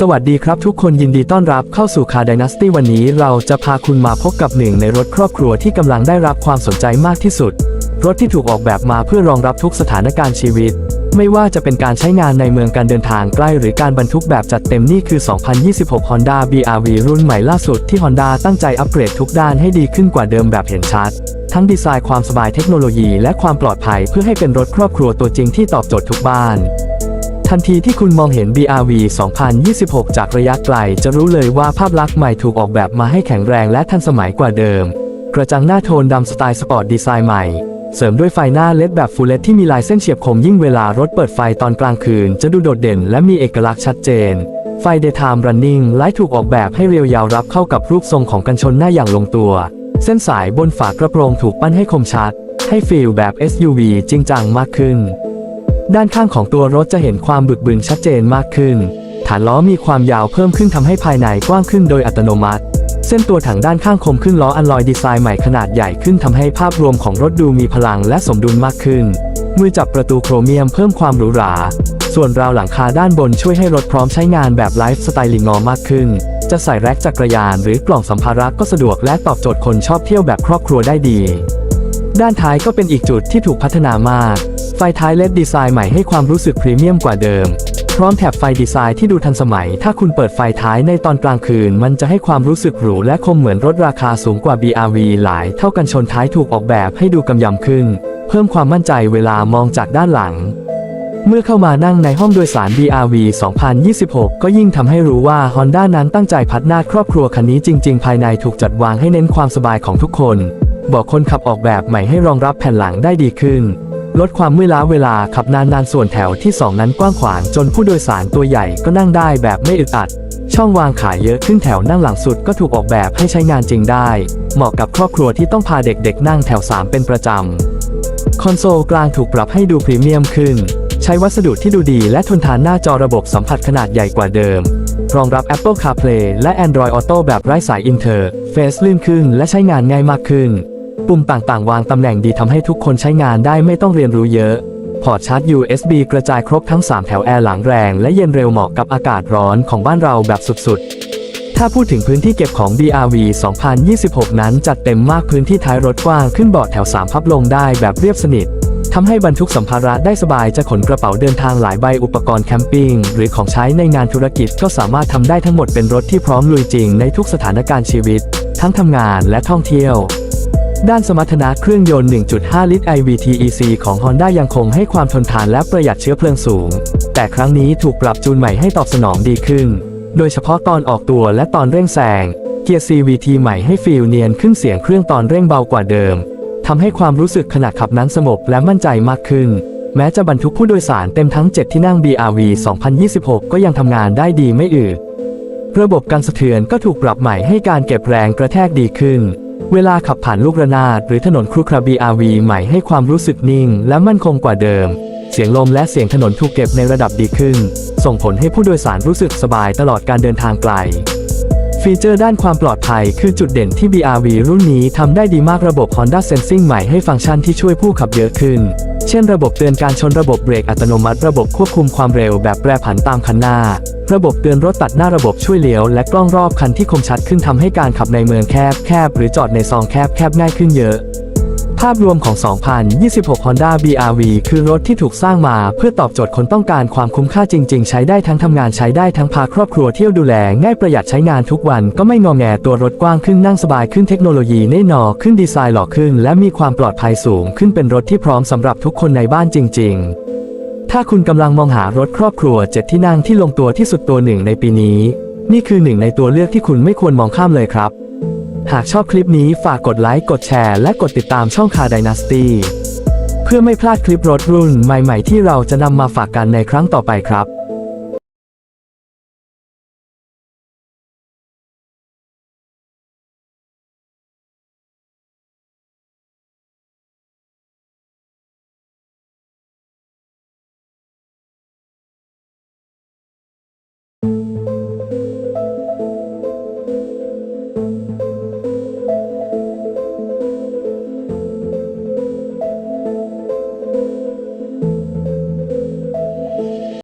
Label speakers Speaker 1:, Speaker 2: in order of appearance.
Speaker 1: สวัสดีครับทุกคนยินดีต้อนรับเข้าสู่คา d y น a s t y วันนี้เราจะพาคุณมาพบกับหนึ่งในรถครอบครัวที่กำลังได้รับความสนใจมากที่สุด รถที่ถูกออกแบบมาเพื่อรองรับทุกสถานการณ์ชีวิต ไม่ว่าจะเป็นการใช้งานในเมืองการเดินทางใกล้หรือการบรรทุกแบบจัดเต็มนี่คือ 2026 Honda BRV รุ่นใหม่ล่าสุดที่ Honda ตั้งใจอัปเกรดทุกด้านให้ดีขึ้นกว่าเดิมแบบเห็นชัด ทั้งดีไซน์ความสบายเทคโนโลยีและความปลอดภัยเพื่อให้เป็นรถครอบครัวตัวจริงที่ตอบโจทย์ทุกบ้าน ทันทีที่คุณมองเห็น BRV 2026 จากระยะไกล จะรู้เลยว่าภาพลักษณ์ใหม่ถูกออกแบบมาให้แข็งแรงและทันสมัยกว่าเดิม กระจังหน้าโทนดำสไตล์สปอร์ตดีไซน์ใหม่ เสริมด้วยไฟหน้าเลดแบบฟูลเลตที่มีลายเส้นเฉียบคมยิ่งเวลารถเปิดไฟตอนกลางคืน จะดูโดดเด่นและมีเอกลักษณ์ชัดเจน ไฟ Daytime Running Light ถูกออกแบบให้เรียวยาวรับเข้ากับรูปทรงของกันชนหน้าอย่างลงตัว เส้นสายบนฝากระโปรงถูกปั้นให้คมชัด ให้ฟีลแบบ SUV จริงจังมากขึ้น ด้านข้างของตัวรถจะเห็นความบึกบึนชัดเจนมากขึ้น ฐานล้อมีความยาวเพิ่มขึ้นทำให้ภายในกว้างขึ้นโดยอัตโนมัติ เส้นตัวถังด้านข้างคมขึ้นล้ออัลลอยดีไซน์ใหม่ขนาดใหญ่ขึ้นทำให้ภาพรวมของรถดูมีพลังและสมดุลมากขึ้น มือจับประตูโครเมียมเพิ่มความหรูหรา ส่วนราวหลังคาด้านบนช่วยให้รถพร้อมใช้งานแบบไลฟ์สไตล์ลิงงอมากขึ้น จะใส่แร็คจักรยานหรือกล่องสัมภาระก็สะดวกและตอบโจทย์คนชอบเที่ยวแบบครอบครัวได้ดี ด้านท้ายก็เป็นอีกจุดที่ถูกพัฒนามาก ไฟท้ายเลดดีไซน์ใหม่ให้ความรู้สึกพรีเมียมกว่าเดิม พร้อมแถบไฟดีไซน์ที่ดูทันสมัย ถ้าคุณเปิดไฟท้ายในตอนกลางคืน มันจะให้ความรู้สึกหรูและคมเหมือนรถราคาสูงกว่า BRV หลาย เท่ากันชนท้ายถูกออกแบบให้ดูกำยำขึ้น เพิ่มความมั่นใจเวลามองจากด้านหลัง เมื่อเข้ามานั่งในห้องโดยสาร BRV 2026 ก็ยิ่งทำให้รู้ว่า Honda นั้นตั้งใจพัฒนาครอบครัวคันนี้จริง ๆ ภายในถูกจัดวางให้เน้นความสบายของทุกคน บอกคนขับออกแบบใหม่ให้รองรับแผ่นหลังได้ดีขึ้น ลดความเมื่อล้าเวลาขับนานๆส่วนแถวที่ 2 นั้นกว้างขวางจนผู้โดยสารตัวใหญ่ก็นั่งได้แบบไม่อึดอัด ช่องวางขาเยอะขึ้นแถวนั่งหลังสุดก็ถูกออกแบบให้ใช้งานจริงได้ เหมาะกับครอบครัวที่ต้องพาเด็กๆ นั่งแถว 3 เป็นประจำ คอนโซลกลางถูกปรับให้ดูพรีเมียมขึ้น ใช้วัสดุที่ดูดีและทนทานหน้าจอระบบสัมผัสขนาดใหญ่กว่าเดิม รองรับ Apple CarPlay และ Android Auto แบบไร้สายอินเทอร์เฟซลื่นขึ้นและใช้งานง่ายมากขึ้น ปุ่มต่างๆ วางตำแหน่งดีทำให้ทุกคนใช้งานได้ไม่ต้องเรียนรู้เยอะ พอร์ตชาร์จ USB กระจายครบทั้ง 3 แถวแอร์หลังแรงและเย็นเร็วเหมาะกับอากาศร้อนของบ้านเราแบบสุดๆ ถ้าพูดถึงพื้นที่เก็บของ BRV 2026 นั้นจัดเต็มมากพื้นที่ท้ายรถกว้างขึ้นเบาะแถว 3 พับลงได้แบบเรียบสนิททำให้บรรทุกสัมภาระได้สบายจะขนกระเป๋าเดินทางหลายใบอุปกรณ์แคมปิ้งหรือของใช้ในงานธุรกิจก็สามารถทำได้ทั้งหมดเป็นรถที่พร้อมลุยจริงในทุกสถานการณ์ชีวิต ทั้งทำงานและท่องเที่ยว ด้านสมรรถนะเครื่องยนต์ 1.5 ลิตร iVTEC ของ Honda ยังคงให้ความทนทานและประหยัดเชื้อเพลิงสูง แต่ครั้งนี้ถูกปรับจูนใหม่ให้ตอบสนองดีขึ้น โดยเฉพาะตอนออกตัวและตอนเร่งแซง เกียร์ CVT ใหม่ให้ฟีลเนียนขึ้นเสียงเครื่องตอนเร่งเบากว่าเดิม ทำให้ความรู้สึกขณะขับนั้นสงบและมั่นใจมากขึ้น แม้จะบรรทุกผู้โดยสารเต็มทั้ง 7 ที่นั่ง BRV 2026 ก็ยังทำงานได้ดีไม่อืดระบบการสะเทือนก็ถูกปรับใหม่ให้การเก็บแรงกระแทกดีขึ้น เวลาขับผ่านลูกระนาดหรือถนนครุขระ BRV ใหม่ให้ความรู้สึกนิ่งและมั่นคงกว่าเดิม เสียงลมและเสียงถนนถูกเก็บในระดับดีขึ้น ส่งผลให้ผู้โดยสารรู้สึกสบายตลอดการเดินทางไกล ฟีเจอร์ด้านความปลอดภัยคือจุดเด่นที่ BRV รุ่นนี้ทำได้ดีมากระบบ Honda Sensing ใหม่ให้ฟังก์ชันที่ช่วยผู้ขับเยอะขึ้น ช่นระบบเตือนการชนระบบเบรกอัตโนมัติระบบควบคุมความเร็วแบบแปรผันตามคันหน้า ระบบเตือนรถตัดหน้าระบบช่วยเลี้ยวและกล้องรอบคันที่คมชัดขึ้นทำให้การขับในเมืองแคบแคบหรือจอดในซองแคบแคบง่ายขึ้นเยอะ ภาพรวมของ 2026 Honda BRV คือรถที่ถูกสร้างมาเพื่อตอบโจทย์คนต้องการความคุ้มค่าจริง ๆ ใช้ได้ทั้งทำงานใช้ได้ทั้งพาครอบครัวเที่ยวดูแล ง่ายประหยัดใช้งานทุกวันก็ไม่งอแงตัวรถกว้างขึ้นนั่งสบายขึ้นเทคโนโลยีแน่นอขึ้นดีไซน์หล่อขึ้น และมีความปลอดภัยสูง ขึ้นเป็นรถที่พร้อมสำหรับทุกคนในบ้านจริง ๆถ้าคุณกำลังมองหารถครอบครัวเจ็ดที่นั่งที่ลงตัวที่สุดตัวหนึ่งในปีนี้ นี่คือหนึ่งในตัวเลือกที่คุณไม่ควรมองข้ามเลยครับ หากชอบคลิปนี้ฝากกดไลค์กดแชร์และกดติดตามช่องคาดินาสตี้เพื่อไม่พลาดคลิปรถรุ่นใหม่ๆที่เราจะนำมาฝากกันในครั้งต่อไปครับ